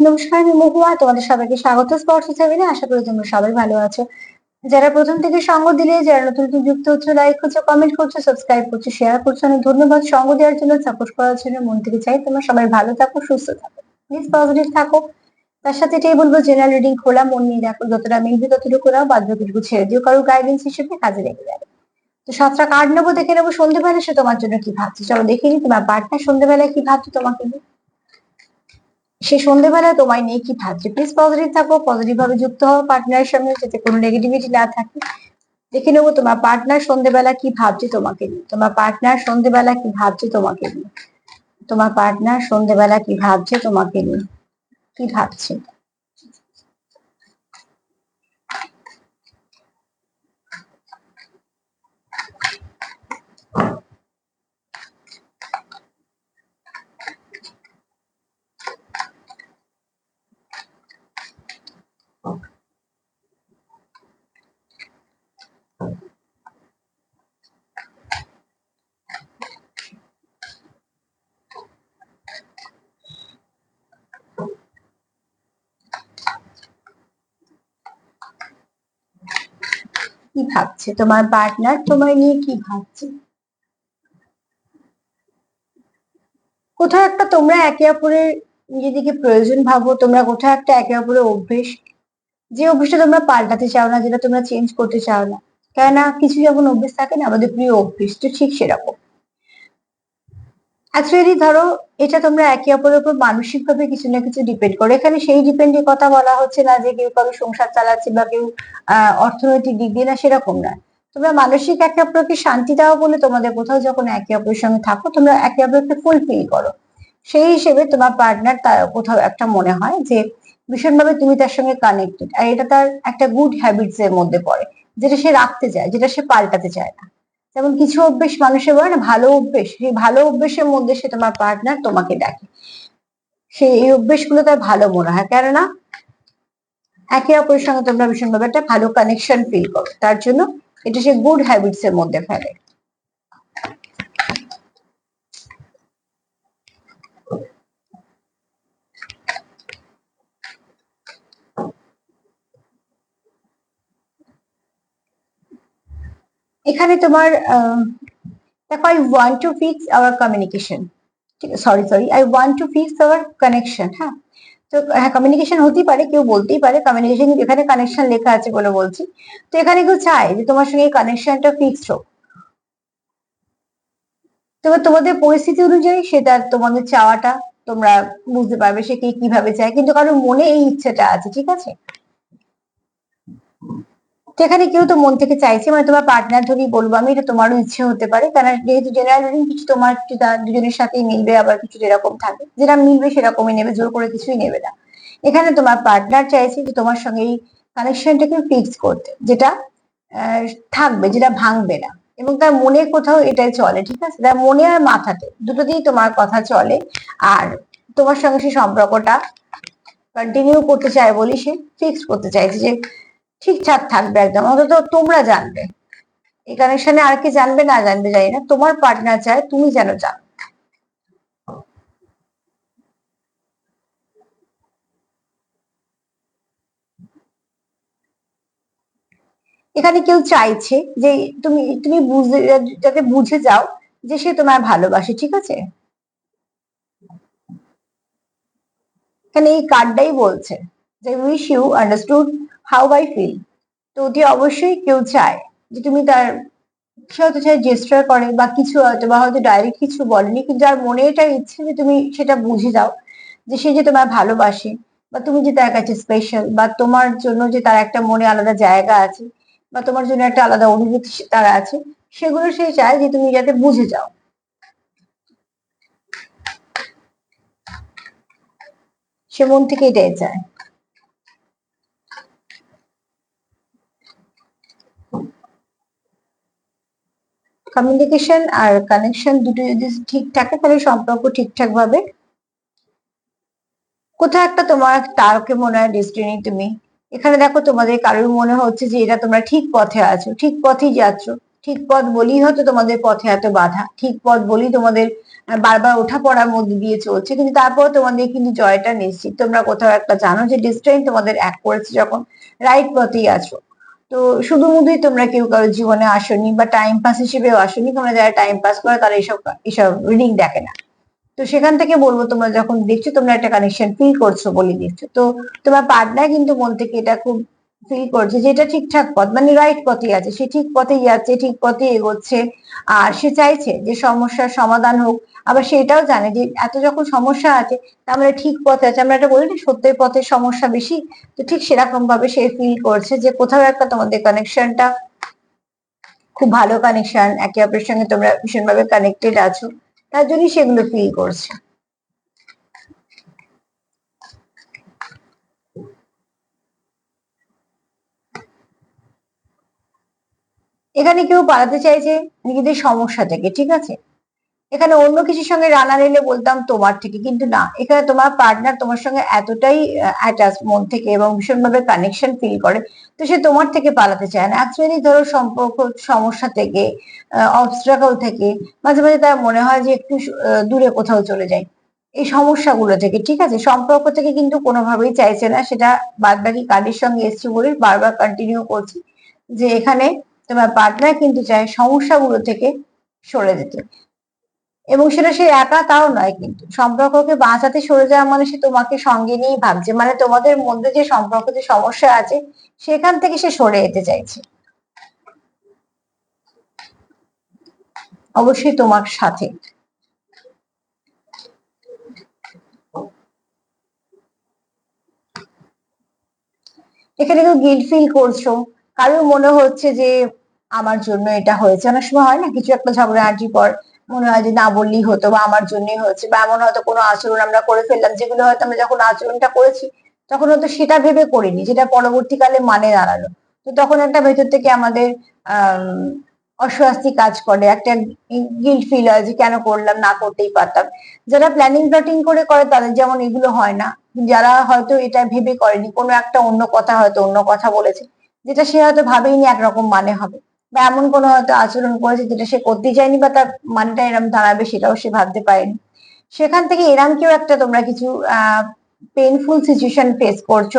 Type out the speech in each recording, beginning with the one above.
নমস্কার, আমি মহুয়া। তোমাদের সবাইকে স্বাগত। স্পর্শ সেভেনে আশা করি তোমরা সবাই ভালো আছো। যারা প্রথম থেকে সঙ্গ দিলে, যারা নতুন নতুন যুক্ত হচ্ছে লাইক করছ কমেন্ট করছ সাবস্ক্রাইব করছ শেয়ার করছ, অনেক ধন্যবাদ। সঙ্গ দেওয়ার জন্য সাপোর্ট করার জন্য মন থেকে চাই তোমরা সবাই ভালো থাকো, সুস্থ থাকো। প্লিজ পজিটিভ থাকো। তার সাথে এটাই বলব জেনারেল রিডিং খোলা, মন নিয়ে দেখো। যতটা মিলবে ততটুকু নাও, বাদ বাকিটুকু ছেড়ে দিও। কারও গাইডেন্স হিসেবে কাজে লেগে যাবে। তো সাতটা কার্ড নেব, দেখে নেব সন্ধ্যেবেলা, সে তোমার জন্য কি ভাবছে? চলো দেখে নি, তোমার পার্টনার সন্ধ্যেবেলায় কি ভাবছে, তোমাকে নিয়ে। সে সন্ধ্যেবেলা তোমায় নিয়ে কি ভাবছে? প্লিজ পজিটিভ থাকো পজিটিভ ভাবে যুক্ত হও পার্টনারের সামনে যাতে কোনো নেগেটিভিটি না থাকে। দেখে নেব তোমার পার্টনার সন্ধ্যেবেলা কি ভাবছে তোমাকে নিয়ে। তোমার পার্টনার সন্ধ্যেবেলা কি ভাবছে তোমাকে নিয়ে। তোমার পার্টনার সন্ধ্যেবেলা কি ভাবছে তোমাকে নিয়ে। কি ভাবছে? কি ভাবছে? তোমার পার্টনার তোমায় নিয়ে কি ভাবছে? কোথাও একটা তোমরা একে অপরের নিজেদেরকে প্রয়োজন ভাবো, তোমরা কোথাও একটা একে অপরের অভ্যেস, যে অভ্যেসটা তোমরা পাল্টাতে চাও না, যেটা তোমরা চেঞ্জ করতে চাও না। কেননা কিছু যখন অভ্যেস থাকে না, আমাদের প্রিয় অভ্যেস, তো ঠিক সেরকম। অ্যাকচুয়ালি ধরো, এটা তোমরা একে অপরের উপর মানসিক ভাবে কিছু না কিছু ডিপেন্ড করো। এখানে সেই ডিপেন্ডের কথা বলা হচ্ছে না যে কেউ কারও সংসার চালাচ্ছে বা কেউ অর্থনৈতিক দিক দিয়ে না, সেরকম না। তোমরা মানসিক একে অপরকে শান্তি দাও বলে তোমাদের কোথাও যখন একে অপরের সঙ্গে থাকো, তোমরা একে অপরকে ফুলফিল করো। সেই হিসেবে তোমার পার্টনার তার কোথাও একটা মনে হয় যে, ভীষণভাবে তুমি তার সঙ্গে কানেক্টেড আর এটা তার একটা গুড হ্যাবিটস এর মধ্যে পড়ে, যেটা সে রাখতে চায়, যেটা সে পাল্টাতে চায় না। যেমন কিছু অভ্যেস মানুষের বলে না, ভালো অভ্যেস, সেই ভালো অভ্যেসের মধ্যে সে তোমার পার্টনার তোমাকে ডাকে সেই এই অভ্যেসগুলো তার ভালো মনে হয়, কেননা একে অপরের সঙ্গে তোমরা ভীষণভাবে একটা ভালো কানেকশন ফিল করো। তার জন্য এটা সে গুড হ্যাবিটস এর মধ্যে ফেলে। এখানে তোমার দেখো I want to fix our communication ঠিক sorry sorry I want to fix our connection হ্যাঁ? তো হ্যাঁ কমিউনিকেশন হতেই পারে, কেউ বলতেই পারে কমিউনিকেশন এখানে কানেকশন লেখা আছে বলে বলছি। তো এখানে কেউ চায় যে তোমার সঙ্গে এই কানেকশনটা ফিক্সড হোক। তবে তোমাদের পরিস্থিতি অনুযায়ী সেটা তোমাদের চাওয়াটা তোমরা বুঝতে পারবে, সে কে কীভাবে চায়। কিন্তু কারোর মনে এই ইচ্ছেটা আছে, ঠিক আছে? তো এখানে কেউ তো মন থেকে চাইছে মানে তোমার পার্টনার ধরেই বলব, আমি এটা তোমারও ইচ্ছে হতে পারে, কারণ যেহেতু জেনারেল কিছু তোমার দুজনের সাথেই মিলবে, আবার কিছু যেরকম থাকে। যেটা মিলবে সেরকমই নেবে, জোর করে কিছুই নেবে না। এখানে তোমার পার্টনার চাইছে যে তোমার সঙ্গে এই কানেকশনটাকে ফিক্স করতে, যেটা থাকবে, যেটা ভাঙবে না। এবং তার মনে কোথাও এটাই চলে, ঠিক আছে? তার মনে আর মাথাতে দুটোতেই তোমার কথা চলে। আর তোমার সঙ্গে সেই সম্পর্কটা কন্টিনিউ করতে চায় বলি সে ফিক্স করতে চাইছে যে ঠিকঠাক থাকবে একদম। অন্তত তোমরা জানবে। এই কানেকশনে আর কি জানবে, না জানবে জানি না। তোমার পার্টনার চায়, তুমি যেন জানো। এখানে কেউ চাইছে যে তুমি তুমি বুঝে যাতে বুঝে যাও যে সে তোমায় ভালোবাসে, ঠিক আছে? এখানে এই কার্ডটাই বলছে যে wish you understood how I feel তো অতি অবশ্যই কেউ চায় যে তুমি তার, সে হয়তো চাই জেস্টার করে বা কিছু হয়তো বা হয়তো ডাইরেক্ট কিছু বলেনি, কিন্তু যার মনে এটা ইচ্ছে যে তুমি সেটা বুঝে যাও যে সে যে তোমার ভালোবাসে বা তুমি যে তার কাছে স্পেশাল বা তোমার জন্য যে তার একটা মনে আলাদা জায়গা আছে বা তোমার জন্য একটা আলাদা অনুভূতি তার আছে, সেগুলো সে চায় যে তুমি যাতে বুঝে যাও। সে মন থেকে এটাই চায়। কমিউনিকেশন আর কানেকশন দুটো যদি ঠিক থাকে, তাহলে সম্পর্ক ঠিকঠাক ভাবে। কোথাও একটা তোমার তারকে মনে হয় ডেস্টিনি তুমি? এখানে দেখো তোমাদের কারোর মনে হচ্ছে যে এটা তোমরা ঠিক পথে আছো, ঠিক পথেই যাচ্ছ। ঠিক পথ বলেই হয়তো তোমাদের পথে এত বাধা, ঠিক পথ বলেই তোমাদের বারবার ওঠা পড়ার মধ্যে দিয়ে চলছে, কিন্তু তারপর তোমাদের কিন্তু জয়টা নিশ্চিত। তোমরা কোথাও একটা জানো যে ডিস্ট্রেন তোমাদের এক করেছে যখন রাইট পথেই আছো। তো শুধু মুধুই তোমরা কেউ কারও জীবনে আসনি বা টাইম পাস হিসেবেও আসনি। তোমরা যারা টাইম পাস করে, তারা এইসব এসব রিডিং দেখে না। তো সেখান থেকে বলব, তোমরা যখন দেখছ, তোমরা একটা কানেকশন ফিল করছ বলে দিচ্ছ। তো তোমার পার্টনার কিন্তু মন থেকে এটা খুব ফিল করছে যে এটা ঠিকঠাক পথ মানে রাইট পথে আছে, সে ঠিক পথেই যাচ্ছে, ঠিক পথে এগোচ্ছে, আর সে চাইছে যে সমস্যার সমাধান হোক, আবার সে এটাও জানে যে এত যখন সমস্যা আছে তা আমরা ঠিক পথে আছে, আমরা এটা বলি না সত্যের পথে সমস্যা বেশি, তো ঠিক সেরকম ভাবে সে ফিল করছে যে কোথাও একটা তোমাদের কানেকশনটা খুব ভালো কানেকশন একে অপরের সঙ্গে তোমরা ভীষণভাবে কানেক্টেড আছো, তার জন্যই সেগুলো ফিল করছে। এখানে কেউ পালাতে চাইছে, নিজেদের সমস্যা থেকে, ঠিক আছে? এখানে অন্য কিছুর সঙ্গে রানা নিলে বলতাম তোমার থেকে, কিন্তু না, এখানে তোমার পার্টনার তোমার সঙ্গে এতটাই অ্যাটাচ মন থেকে এবং ভীষণভাবে কানেকশন ফিল করে, তো সে তোমার থেকে পালাতে চায় না। অ্যাকচুয়ালি ধরো সম্পর্ক সমস্যা থেকে অবস্ট্রাকল থেকে, মাঝে মাঝে তার মনে হয় যে একটু দূরে কোথাও চলে যায়। এই সমস্যাগুলো থেকে, ঠিক আছে? সম্পর্ক থেকে কিন্তু কোনোভাবেই চাইছে না, সেটা বাদ বাকি কার্ডের সঙ্গে এসছে বলে বারবার কন্টিনিউ করছি, যে এখানে তোমার পার্টনার কিন্তু চায় সমস্যাগুলো থেকে সরে যেতে। এবং সেটা সে একা তাও নয় কিন্তু। সম্পর্ককে বাঁচাতে সরে যাওয়া মানে সে তোমাকে সঙ্গে নিয়েই ভাবছে। মানে তোমাদের মধ্যে যে সম্পর্ক, যে সমস্যা আছে, সেখান থেকে সে সরে যেতে চাইছে। অবশ্যই তোমার সাথে। এখানে কেউ গিল্ট ফিল করছ? কারোর মনে হচ্ছে যে আমার জন্য এটা হয়েছে। অনেক সময় হয় না, কিছু একটা ঝগড়া ঝগড়াঝাটি পর মনে হয় যে না বললেই হতো বা আমার জন্যই হয়েছে বা এমন হয়তো কোনো আচরণ আমরা করে ফেললাম, যেগুলো হয়তো আমরা যখন আচরণটা করেছি, তখন হয়তো সেটা ভেবে করিনি, যেটা পরবর্তীকালে মানে দাঁড়াল। তো তখন একটা ভেতর থেকে আমাদের অস্বস্তি কাজ করে, একটা গিল্ট ফিল হয় যে কেন করলাম, না করতেই পারতাম। যারা প্ল্যানিং প্লটিং করে করে তাদের যেমন এগুলো হয় না, যারা হয়তো এটা ভেবে করেনি, কোনো একটা অন্য কথা হয়তো অন্য কথা বলেছে, যেটা সে হয়তো ভাবেইনি একরকম মানে হবে। বা এমন কোনো হয়তো আচরণ করেছে যেটা সে করতে চায়নি বা তার মানেটা এরম দাঁড়াবে সেটাও সে ভাবতে পারেনি। সেখান থেকে এরম কেউ একটা তোমরা কিছু আহ পেইনফুল সিচুয়েশন ফেস করছ,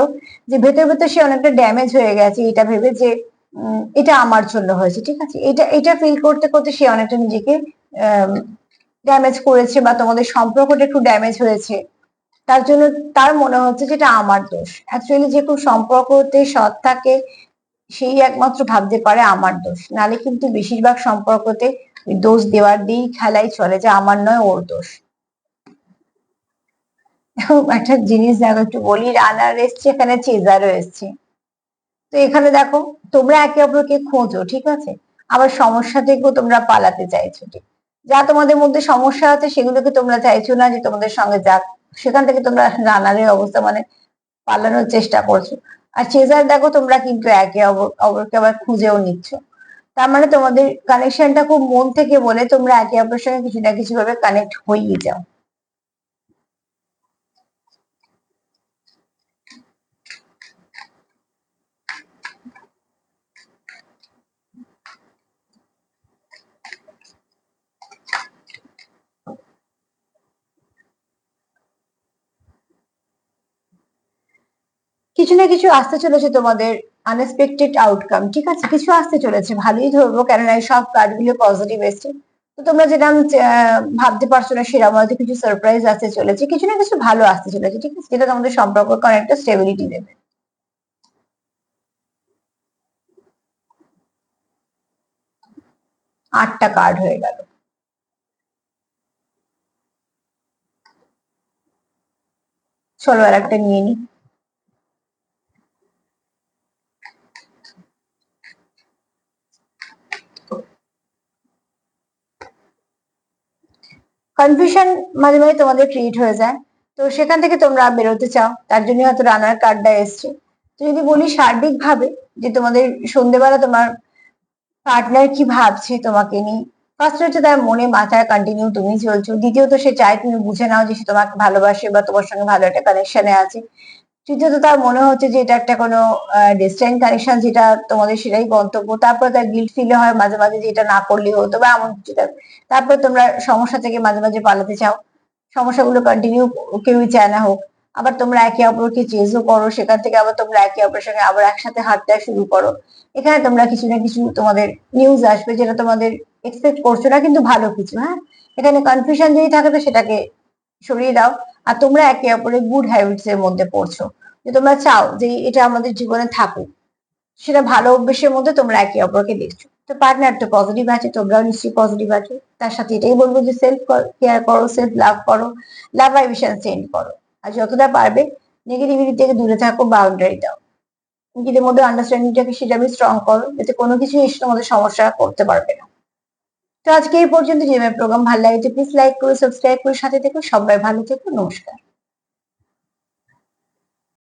যে ভেতর ভেতর সে অনেকটা ড্যামেজ হয়ে গেছে, এটা ভেবে যে এটা আমার জন্য হয়েছে, ঠিক আছে? এটা এটা ফিল করতে করতে সে অনেকটা নিজেকে ড্যামেজ করেছে বা তোমাদের সম্পর্কটা একটু ড্যামেজ হয়েছে। তার জন্য তার মনে হচ্ছে যে এটা আমার দোষ। অ্যাকচুয়ালি যে খুব সম্পর্কতে সৎ থাকে সেই একমাত্র ভাবতে পারে আমার দোষ। নালে কিন্তু বেশিরভাগ সম্পর্কতে দোষ দেওয়ার দিয়েই খেলাই চলে যে আমার নয়, ওর দোষ। একটা জিনিস দেখো, একটু বলি, রানার এসছে, এখানে চেজারও এসছে। তো এখানে দেখো, তোমরা একে অপরকে খোঁজো, ঠিক আছে? আবার সমস্যা থেকেও তোমরা পালাতে চাইছো, ঠিক। যা তোমাদের মধ্যে সমস্যা আছে, সেগুলোকে তোমরা চাইছো না যে তোমাদের সঙ্গে যাক। সেখান থেকে তোমরা রানারের অবস্থা মানে পালানোর চেষ্টা করছ। আর চেজার দেখো তোমরা কিন্তু একে অপর- অপরকে আবার খুঁজেও নিচ্ছ। তার মানে তোমাদের কানেকশনটা খুব মন থেকে বলে তোমরা একে অপরের সঙ্গে কিছু না কিছু ভাবে কানেক্ট হয়েই যাও। কিছু না কিছু আসতে চলেছে তোমাদের আনএক্সপেক্টেড আউটকাম ঠিক আছে? কিছু আসতে চলেছে, ভালোই ধরবো, কেননা এই সব কার্ডগুলো পজিটিভ এসছে। তো তোমরা যেরকম ভাবতে পারছ না সেরকম হয়তো কিছু সারপ্রাইজ আসতে চলেছে, কিছু না কিছু ভালো আসতে চলেছে, ঠিক আছে? যেটা তোমাদের সম্পর্ককে অনেকটা স্টেবিলিটি দেবে। আটটা কার্ড হয়ে গেল। চলো আর একটা নিয়ে নি। কনফিউশন মাঝে মাঝে তোমাদের ক্রিয়েট হয়ে যায়। তো সেখান থেকে তোমরা বেরোতে চাও। তার জন্য হয়তো রানার কার্ডটা এসছে। তো যদি বলি সার্বিক ভাবে যে তোমাদের সন্ধ্যেবেলা তোমার পার্টনার কি ভাবছে তোমাকে নিয়ে ফার্স্ট হচ্ছে তার মনে মাথায় কন্টিনিউ তুমি চলছো। দ্বিতীয়ত সে চায় তুমি বুঝে নাও যে সে তোমাকে ভালোবাসে বা তোমার সঙ্গে ভালো একটা কানেকশনে আছে। তৃতীয়ত তার মনে হচ্ছে যে এটা একটা কোনো ডিস্টেন্ট কানেকশন যেটা তোমাদের সেটাই গন্তব্য। তারপর তার গিল্ট ফিল হয় মাঝে মাঝে যে এটা না করলেই হতো বা এমন কিছু। তারপর তোমরা সমস্যা থেকে মাঝে মাঝে পালাতে চাও। সমস্যাগুলো কন্টিনিউ কেউই চায় না হোক। আবার তোমরা একে অপরকে চেজও করো। সেখান থেকে আবার তোমরা একে অপরের সঙ্গে আবার একসাথে হাঁটতে শুরু করো। এখানে তোমরা কিছু না কিছু তোমাদের নিউজ আসবে যেটা তোমাদের এক্সপেক্ট করছ না, কিন্তু ভালো কিছু হ্যাঁ? এখানে কনফিউশন যদি থাকে তো সেটাকে সরিয়ে দাও। আর তোমরা একে অপরের গুড হ্যাবিটস এর মধ্যে পড়ছো। যে তোমরা চাও যে এটা আমাদের জীবনে থাকুক, সেটা ভালো অভ্যেসের মধ্যে তোমরা একে অপরকে দেখছ। তো পার্টনার তো পজিটিভ আছে, তোমরাও নিশ্চয়ই পজিটিভ আছো। তার সাথে এটাই বলব যে সেলফ কেয়ার করো সেলফ লাভ করো লাভ ভাইবেশন সেন্ড করো। আর যতটা পারবে নেগেটিভিটি থেকে দূরে থাকো বাউন্ডারি দাও। নিজেদের মধ্যে আন্ডারস্ট্যান্ডিংটাকে সেটা আমি স্ট্রং করো, যাতে কোনো কিছু এসে তোমাদের সমস্যা করতে পারবে না। তো আজকে এই পর্যন্ত। যে প্রোগ্রাম ভালো লাগে প্লিজ লাইক করো সাবস্ক্রাইব করে সাথে থেকো। সবাই ভালো থেকো। নমস্কার।